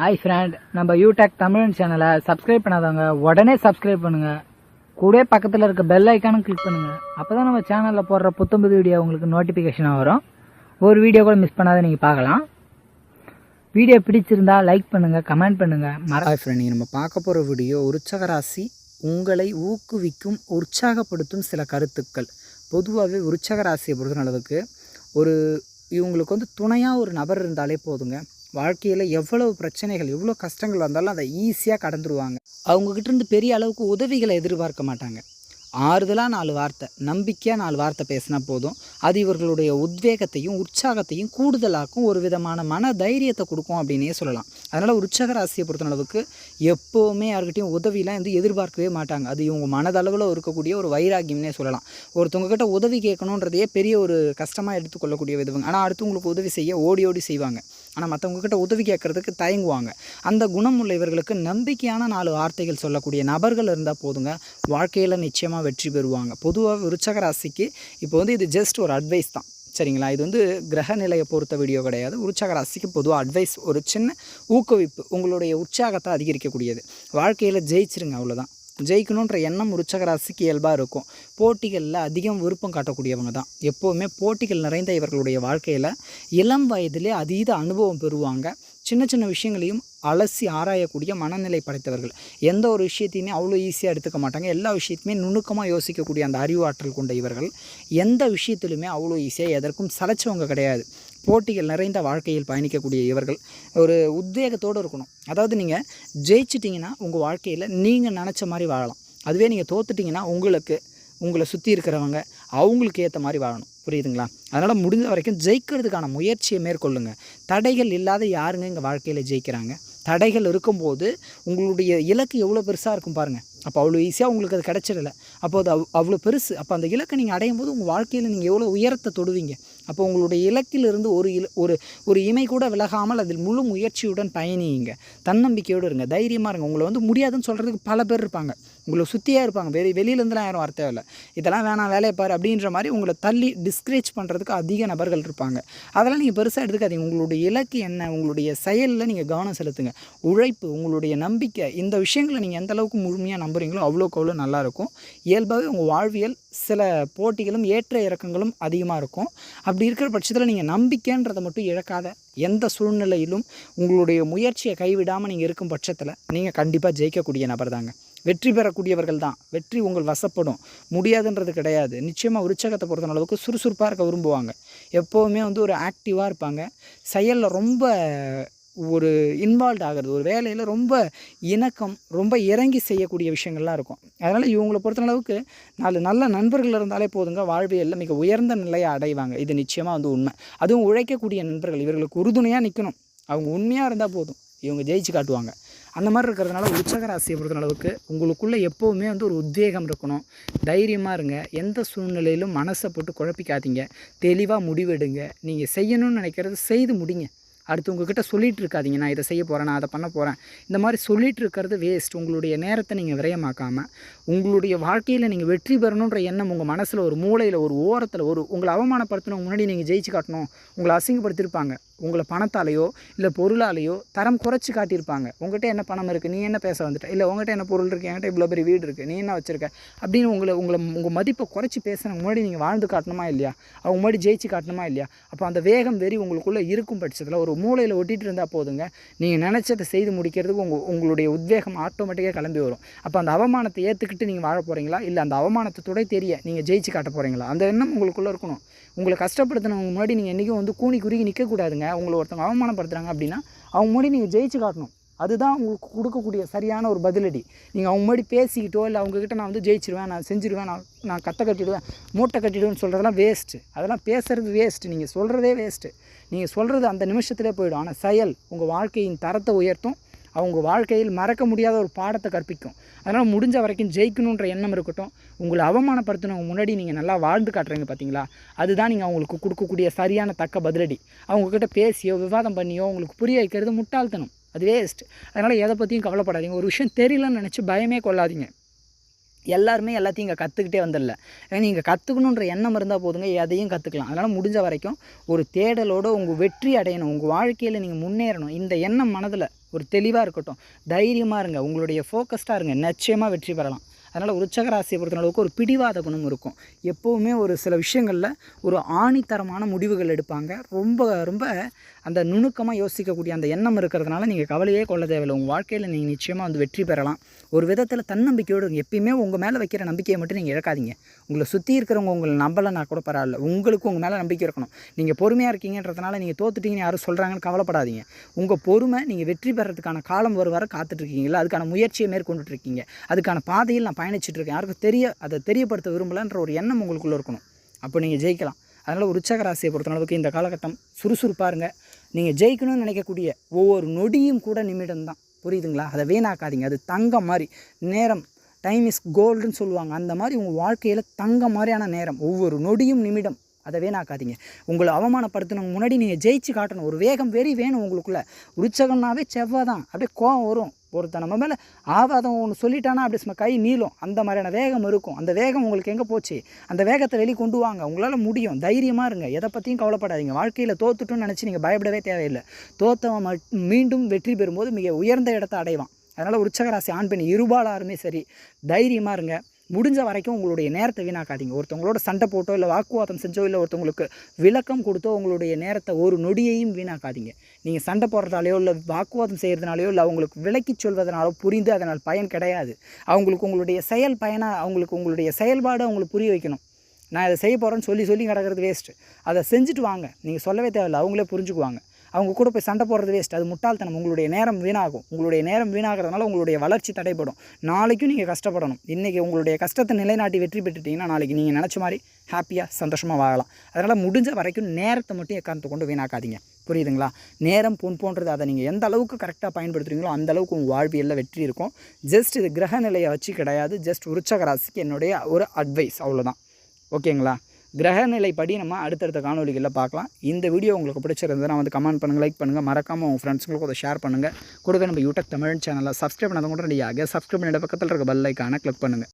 Hi friend நம்ம யூடெக் தமிழ் சேனலை subscribe பண்ணாதவங்க உடனே சப்ஸ்கிரைப் பண்ணுங்க. கூட பக்கத்தில் இருக்க பெல் ஐக்கானும் கிளிக் பண்ணுங்க. அப்பதான் நம்ம சேனலில் போடுற புத்தம்புது வீடியோ உங்களுக்கு நோட்டிஃபிகேஷனாக வரும். ஒரு வீடியோ கூட மிஸ் பண்ணாத நீங்கள் பார்க்கலாம். வீடியோ பிடிச்சிருந்தா லைக் பண்ணுங்க கமெண்ட் பண்ணுங்க. மர ஹாய் ஃப்ரெண்ட் நம்ம பார்க்க போகிற வீடியோ உற்சகராசி உங்களை ஊக்குவிக்கும் உற்சாகப்படுத்தும் சில கருத்துக்கள். பொதுவாகவே உற்சகராசியை பொறுத்த அளவுக்கு ஒரு இவங்களுக்கு வந்து துணையாக ஒரு நபர் இருந்தாலே போதுங்க. வாழ்க்கையில் எவ்வளவு பிரச்சனைகள் எவ்வளோ கஷ்டங்கள் வந்தாலும் அதை ஈஸியாக கடந்துருவாங்க. அவங்கக்கிட்ட இருந்து பெரிய அளவுக்கு உதவிகளை எதிர்பார்க்க மாட்டாங்க. ஆறுதலாக நாலு வார்த்தை நம்பிக்கையாக நாலு வார்த்தை பேசினா போதும். அது இவர்களுடைய உத்வேகத்தையும் உற்சாகத்தையும் கூடுதலாக்கும் ஒரு விதமான மன தைரியத்தை கொடுக்கும் அப்படின்னே சொல்லலாம். அதனால் உற்சாக ராசியை பொறுத்த அளவுக்கு எப்போவுமே யாருக்கிட்டையும் உதவிலாம் வந்து எதிர்பார்க்கவே மாட்டாங்க. அது இவங்க மனதளவில் இருக்கக்கூடிய ஒரு வைராகியம்னே சொல்லலாம். ஒருத்தவங்ககிட்ட உதவி கேட்கணுன்றதையே பெரிய ஒரு கஷ்டமாக எடுத்துக்கொள்ளக்கூடிய விதவங்க. ஆனால் அடுத்தவங்களுக்கு உதவி செய்ய ஓடி ஓடி செய்வாங்க. ஆனால் மற்றவங்கக்கிட்ட உதவி கேட்குறதுக்கு தயங்குவாங்க. அந்த குணம் உள்ள இவர்களுக்கு நம்பிக்கையான நாலு வார்த்தைகள் சொல்லக்கூடிய நபர்கள் இருந்தால் போதுங்க. வாழ்க்கையில் நிச்சயமாக வெற்றி பெறுவாங்க. பொதுவாக விருச்சக ராசிக்கு இப்போ வந்து இது ஜஸ்ட் ஒரு அட்வைஸ் தான். சரிங்களா? இது வந்து கிரக நிலையை பொறுத்த வீடியோ கிடையாது. உற்சாக ராசிக்கு பொதுவாக அட்வைஸ் ஒரு சின்ன ஊக்குவிப்பு உங்களுடைய உற்சாகத்தை அதிகரிக்கக்கூடியது. வாழ்க்கையில் ஜெயிச்சிருங்க அவ்வளோதான் ஜெயிக்கணுன்ற எண்ணம் உற்சாக ராசிக்கு இயல்பாக இருக்கும். போட்டிகளில் அதிகம் விருப்பம் காட்டக்கூடியவங்க தான். எப்போவுமே போட்டிகள் நிறைந்த இவர்களுடைய வாழ்க்கையில் இளம் வயதிலே அதீத அனுபவம் பெறுவாங்க. சின்ன சின்ன விஷயங்களையும் அலசி ஆராயக்கூடிய மனநிலை படைத்தவர்கள். எந்த ஒரு விஷயத்தையுமே அவ்வளோ ஈஸியாக எடுத்துக்க மாட்டாங்க. எல்லா விஷயத்தையுமே நுணுக்கமாக யோசிக்கக்கூடிய அந்த அறிவாற்றல் கொண்ட இவர்கள். எந்த விஷயத்திலுமே அவ்வளோ ஈஸியாக எதற்கும் சளைச்சவங்க கிடையாது. போட்டிகள் நிறைந்த வாழ்க்கையில் பயணிக்கக்கூடிய இவர்கள் ஒரு உத்வேகத்தோடு இருக்கணும். அதாவது நீங்கள் ஜெயிச்சிட்டிங்கன்னா உங்கள் வாழ்க்கையில் நீங்கள் நினச்ச மாதிரி வாழலாம். அதுவே நீங்கள் தோத்துட்டிங்கன்னா உங்களுக்கு உங்களை சுற்றி இருக்கிறவங்க அவங்களுக்கு ஏற்ற மாதிரி வாழணும். புரியுதுங்களா? அதனால் முடிஞ்ச வரைக்கும் ஜெயிக்கிறதுக்கான முயற்சியை மேற்கொள்ளுங்கள் தடைகள் இல்லாத யாருங்க இங்கே வாழ்க்கையில் ஜெயிக்கிறாங்க? தடைகள் இருக்கும்போது உங்களுடைய இலக்கு எவ்வளோ பெருசாக இருக்கும் பாருங்கள் அப்போ அவ்வளோ ஈஸியாக உங்களுக்கு அது கிடச்சிடல. அப்போ அது அவ் அவ்வளோ பெருசு. அப்போ அந்த இலக்கை நீங்கள் அடையும் போது உங்கள் வாழ்க்கையில் நீங்கள் எவ்வளோ உயரத்தை தொடுவீங்க? அப்போ உங்களுடைய இலக்கிலிருந்து ஒரு இல ஒரு ஒரு இமை கூட விலகாமல் அதில் முழு முயற்சியுடன் பயணியுங்க. தன்னம்பிக்கையோடு இருங்க. தைரியமாக இருங்க. உங்களை வந்து முடியாதுன்னு சொல்கிறதுக்கு பல பேர் இருப்பாங்க. உங்களை சுற்றியே இருப்பாங்க. வெளி வெளியிலேருந்துலாம் யாரும் வர இல்லை இதெல்லாம் வேணாம் வேலையை பாரு அப்படின்ற மாதிரி உங்களை தள்ளி டிஸ்கரேஜ் பண்ணுறதுக்கு அதிக நபர்கள் இருப்பாங்க. அதெல்லாம் நீங்கள் பெருசாக எடுத்துக்காதீங்க. உங்களுடைய இலக்கு என்ன? உங்களுடைய செயலில் நீங்கள் கவனம் செலுத்துங்க. உழைப்பு உங்களுடைய நம்பிக்கை இந்த விஷயங்களை நீங்கள் எந்த அளவுக்கு முழுமையாக நம்புறீங்களோ அவ்வளோக்கு அவ்வளோ நல்லாயிருக்கும் இயல்பாகவே உங்கள் வாழ்வியல் சில போட்டிகளும் ஏற்ற இறக்கங்களும் அதிகமாக இருக்கும். அப்படி இருக்கிற பட்சத்தில் நீங்கள் நம்பிக்கைன்றதை மட்டும் இழக்காத. எந்த சூழ்நிலையிலும் உங்களுடைய முயற்சியை கைவிடாமல் நீங்கள் இருக்கும் பட்சத்தில் நீங்கள் கண்டிப்பாக ஜெயிக்கக்கூடிய நபர் தாங்க. வெற்றி பெறக்கூடியவர்கள் தான் வெற்றி உங்கள் வசப்படும். முடியாதுன்றது கிடையாது. நிச்சயமாக உற்சாகத்தை பொறுத்த அளவுக்கு சுறுசுறுப்பாக இருக்க விரும்புவாங்க. எப்போவுமே வந்து ஒரு ஆக்டிவாக இருப்பாங்க. செயலில் ரொம்ப ஒரு இன்வால்வ் ஆகிறது ஒரு வேலையில் ரொம்ப இணக்கம் ரொம்ப இறங்கி செய்யக்கூடிய விஷயங்கள்லாம் இருக்கும். அதனால் இவங்களை பொறுத்த அளவுக்கு நாலு நல்ல நண்பர்கள் இருந்தாலே போதுங்க. வாழ்வியலில் மிக உயர்ந்த நிலையை அடைவாங்க. இது நிச்சயமாக வந்து உண்மை. அதுவும் உழைக்கக்கூடிய நண்பர்கள் இவர்களுக்கு உறுதுணையாக நிற்கணும் அவங்க உண்மையாக இருந்தால் போதும். இவங்க ஜெயிச்சு காட்டுவாங்க. அந்த மாதிரி இருக்கிறதுனால உற்சாக ராசியை அளவுக்கு உங்களுக்குள்ளே எப்போவுமே வந்து ஒரு உத்வேகம் இருக்கணும். தைரியமாக இருங்க. எந்த சூழ்நிலையிலும் மனசை போட்டு குழப்பிக்காதீங்க. தெளிவாக முடிவெடுங்க. நீங்கள் செய்யணும்னு நினைக்கிறது செய்து முடிங்க. அடுத்து உங்ககிட்ட சொல்லிகிட்டு இருக்காதீங்க. நான் இதை செய்ய போகிறேன் நான் அதை பண்ண போகிறேன் இந்த மாதிரி சொல்லிகிட்டு இருக்கிறது வேஸ்ட் உங்களுடைய நேரத்தை நீங்கள் விரயமாக்காமல் உங்களுடைய வாழ்க்கையில் நீங்கள் வெற்றி பெறணுன்ற எண்ணம் உங்கள் மனசில் ஒரு மூளையில் ஒரு ஓரத்தில் ஒரு உங்களை அவமானப்படுத்தணும் முன்னாடி நீங்கள் ஜெயிச்சு காட்டணும். உங்களை அசிங்கப்படுத்தியிருப்பாங்க. உங்களை பணத்தாலேயோ இல்லை பொருளாலேயோ தரம் குறைச்சி காட்டியிருப்பாங்க. உங்கள்கிட்ட என்ன பணம் இருக்குது நீ என்ன பேச வந்துட்ட? இல்லை உங்கள்கிட்ட என்ன பொருள் இருக்குது என்கிட்ட இவ்வளோ பெரிய வீடு இருக்குது நீ என்ன வச்சுருக்க? அப்படின்னு உங்களை உங்களை உங்கள் மதிப்பை குறைச்சி பேசுகிறவங்க முன்னாடி நீங்கள் வாழ்ந்து காட்டணுமா இல்லையா? அவங்க முன்னாடி ஜெயிச்சு காட்டணுமா இல்லையா? அப்போ அந்த வேகம் வெறி உங்களுக்குள்ளே இருக்கும் பட்சத்தில் ஒரு மூளையில் ஒட்டிகிட்டு இருந்தால் போதுங்க. நீங்கள் நினச்சதை செய்து முடிக்கிறதுக்கு உங்கள் உங்களுடைய உத்வேகம் ஆட்டோமேட்டிக்காக கிளம்பி வரும். அப்போ அந்த அவமானத்தை ஏற்றுக்கிட்டு நீங்கள் வாழ போகிறீங்களா இல்லை அந்த அவமானத்தை துடை தெரிய நீங்கள் ஜெயிச்சு காட்ட போகிறீங்களா அந்த எண்ணம் உங்களுக்குள்ளே இருக்கணும். உங்களை கஷ்டப்படுத்தினவங்க முன்னாடி நீங்கள் என்றைக்கும் வந்து கூணி குறுகி நிற்கக்கூடாதுங்க உங்களை ஒருத்தவங்க அவமானப்படுத்துகிறாங்க அப்படின்னா அவங்க முன்னாடி நீங்கள் ஜெயிச்சு காட்டணும். அதுதான் உங்களுக்கு கொடுக்கக்கூடிய சரியான ஒரு பதிலடி. நீங்கள் அவங்க முன்னாடி பேசிக்கிட்டோ இல்லை அவங்கக்கிட்ட நான் வந்து ஜெயிச்சிருவேன் நான் செஞ்சிருவேன் நான் நான் கத்தை கட்டிடுவேன் மூட்டை கட்டிடுவேன்னு சொல்கிறதெல்லாம் வேஸ்ட்டு அதெல்லாம் பேசுகிறது வேஸ்ட்டு நீங்கள் சொல்கிறதே வேஸ்ட்டு நீங்கள் சொல்கிறது அந்த நிமிஷத்துலேயே போயிடும். ஆனால் செயல் உங்கள் வாழ்க்கையின் தரத்தை உயர்த்தும். அவங்க வாழ்க்கையில் மறக்க முடியாத ஒரு பாடத்தை கற்பிக்கும். அதனால் முடிஞ்ச வரைக்கும் ஜெயிக்கணுன்ற எண்ணம் இருக்கட்டும் உங்களை அவமானப்படுத்தினவங்க முன்னாடி நீங்கள் நல்லா வாழ்ந்து காட்டுறீங்க பார்த்தீங்களா அதுதான் நீங்கள் அவங்களுக்கு கொடுக்கக்கூடிய சரியான தக்க பதிலடி. அவங்கக்கிட்ட பேசியோ விவாதம் பண்ணியோ உங்களுக்கு புரிய வைக்கிறது முட்டாள்தனம். அது வேஸ்ட் அதனால் எதை பற்றியும் கவலைப்படாதீங்க. ஒரு விஷயம் தெரியலன்னு நினச்சி பயமே கொள்ளாதீங்க. எல்லாருமே எல்லாத்தையும் இங்கே கற்றுக்கிட்டே வந்துடல. ஏன்னா நீங்கள் கற்றுக்கணுன்ற எண்ணம் இருந்தால் போதுங்க எதையும் கற்றுக்கலாம் அதனால் முடிஞ்ச வரைக்கும் ஒரு தேடலோடு உங்கள் வெற்றி அடையணும். உங்கள் வாழ்க்கையில் நீங்கள் முன்னேறணும். இந்த எண்ணம் மனதில். ஒரு தெளிவாக இருக்கட்டும். தைரியமாக இருங்க. உங்களுடைய ஃபோக்கஸ்டாக இருங்க. நிச்சயமாக வெற்றி பெறலாம். அதனால் உற்சகராசியை பொறுத்தளவுக்கு ஒரு பிடிவாத குணம் இருக்கும். எப்போவுமே ஒரு சில விஷயங்களில் ஒரு ஆணித்தரமான முடிவுகள் எடுப்பாங்க. ரொம்ப ரொம்ப அந்த நுணுக்கமாக யோசிக்கக்கூடிய அந்த எண்ணம் இருக்கிறதுனால நீங்கள் கவலையே கொள்ள தேவையில்லை. உங்கள் வாழ்க்கையில் நீங்கள் நிச்சயமாக வந்து வெற்றி பெறலாம். ஒரு விதத்தில் தன்னம்பிக்கையோடு எப்பயுமே உங்கள் மேலே வைக்கிற நம்பிக்கையை மட்டும் நீங்கள் இழக்காதீங்க. உங்களை சுற்றி இருக்கிறவங்க உங்களை நம்பலைன்னா கூட பரவாயில்ல. உங்களுக்கு உங்கள் மேலே நம்பிக்கை இருக்கணும். நீங்கள் பொறுமையாக இருக்கீங்கன்றதுனால நீங்கள் தோத்துட்டீங்கன்னு யாரும் சொல்கிறாங்கன்னு கவலைப்படாதீங்க. உங்கள் பொறுமை நீங்கள் வெற்றி பெறதுக்கான காலம் ஒரு வர காத்துட்ருக்கீங்களா அதுக்கான முயற்சியை மேற்கொண்டுட்ருக்கீங்க அதுக்கான பாதையில் நான் பயணிச்சுட்டு இருக்கேன் யாருக்கும் தெரிய அதை தெரியப்படுத்த விரும்பலன்ற ஒரு எண்ணம் உங்களுக்குள்ளே இருக்கணும். அப்போ நீங்கள் ஜெயிக்கலாம். அதனால் உற்சக ராசியை பொறுத்தளவுக்கு இந்த காலகட்டம் சுறுசுறுப்பாக இருங்க நீங்கள் ஜெயிக்கணும்னு நினைக்கக்கூடிய ஒவ்வொரு நொடியும் கூட நிமிடம் தான் புரியுதுங்களா? அதை வீணாக்காதீங்க. அது தங்கம் மாதிரி. நேரம் டைம் இஸ் கோல்டுன்னு சொல்லுவாங்க. அந்த மாதிரி உங்கள் வாழ்க்கையில் தங்கம் மாதிரியான நேரம். ஒவ்வொரு நொடியும் நிமிடம். அதை வீணாக்காதீங்க. உங்களை அவமானப்படுத்தினவங்க முன்னாடி நீங்கள் ஜெயிச்சு காட்டணும். ஒரு வேகம் வெறி வேணும் உங்களுக்குள்ளே. உற்சகம்னாவே செவ்வாய் தான் அப்படியே கோவம் வரும். ஒருத்தன் நம்ம மேலே ஆவாதம் ஒன்று சொல்லிட்டானா அப்படி சும்மா கை நீளும். அந்த மாதிரியான வேகம் இருக்கும். அந்த வேகம் உங்களுக்கு எங்கே போச்சு? அந்த வேகத்தை வெளியே கொண்டு வாங்க. உங்களால் முடியும். தைரியமாக இருங்க. எதை பற்றியும் கவலைப்படாதீங்க. வாழ்க்கையில் தோத்துட்டோன்னு நினச்சி நீங்கள் பயப்படவே தேவையில்லை. தோத்தவன் மட்- மீண்டும் வெற்றி பெறும்போது மிக உயர்ந்த இடத்தை அடைவான். அதனால் உற்சகராசி ஆண் பெண் இருபாலாருமே சரி. தைரியமாக இருங்க. முடிஞ்ச வரைக்கும் உங்களுடைய நேரத்தை வீணாக்காதீங்க. ஒருத்தவங்களோட சண்டை போட்டோ இல்லை வாக்குவாதம் செஞ்சோ இல்லை ஒருத்தவங்களுக்கு விளக்கம் கொடுத்தோ உங்களுடைய நேரத்தை ஒரு நொடியையும் வீணாக்காதீங்க. நீங்கள் சண்டை போடுறதாலையோ இல்லை வாக்குவாதம் செய்கிறதுனாலையோ இல்லை அவங்களுக்கு விளக்கி சொல்வதனாலோ புரிந்து அதனால் பயன் கிடையாது. அவங்களுக்கு உங்களுடைய செயல் பயனாக அவங்களுக்கு உங்களுடைய செயல்பாடு அவங்களுக்கு புரிய வைக்கணும். நான் இதை செய்ய போகிறேன்னு சொல்லி சொல்லி கிடக்கிறது வேஸ்ட்டு அதை செஞ்சுட்டு வாங்க. நீங்கள் சொல்லவே தேவையில்ல. அவங்களே புரிஞ்சுக்குவாங்க. அவங்க கூட போய் சண்டை போடுறது வேஸ்ட் அது முட்டாள்தனம். உங்களுடைய நேரம் வீணாகும். உங்களுடைய நேரம் வீணாகிறதுனால உங்களுடைய வளர்ச்சி தடைப்படும் நாளைக்கும் நீங்கள் கஷ்டப்படணும். இன்றைக்கி உங்களுடைய கஷ்டத்தை நிலைநாட்டி வெற்றி பெற்றுட்டீங்கன்னா நாளைக்கு நீங்கள் நினச்ச மாதிரி ஹாப்பியாக சந்தோஷமாக வாழலாம். அதனால் முடிஞ்ச வரைக்கும் நேரத்தை மட்டும் எக்காரணத்தை கொண்டு வீணாக்காதீங்க. புரியுதுங்களா? நேரம் பொன் போன்றது அதை நீங்கள் எந்த அளவுக்கு கரெக்டாக பயன்படுத்துறீங்களோ அந்த அளவுக்கு உங்கள் வாழ்வியலில் வெற்றி இருக்கும். ஜஸ்ட் இது கிரக நிலையை வச்சு கிடையாது. ஜஸ்ட் உற்சக ராசிக்கு என்னுடைய ஒரு அட்வைஸ் அவ்வளோதான் ஓகேங்களா? கிரகநிலைப்படி நம்ம அடுத்தடுத்த காணொலிகளில் பார்க்கலாம். இந்த வீடியோ உங்களுக்கு பிடிச்சிருந்ததுன்னா வந்து கமெண்ட் பண்ணுங்கள் லைக் பண்ணுங்கள் மறக்காமல் உங்கள் ஃப்ரெண்ட்ஸுங்களுக்கு அதை ஷேர் பண்ணுங்கள் கூடவே நம்ம யூடியூப் தமிழ் சேனலில் சப்ஸ்கிரைப் பண்ணாத கூட ரெடியாக சப்ஸ்கிரைப் பண்ணிட பக்கத்தில் இருக்க பெல் ஐக்கானை கிளிக் பண்ணுங்கள்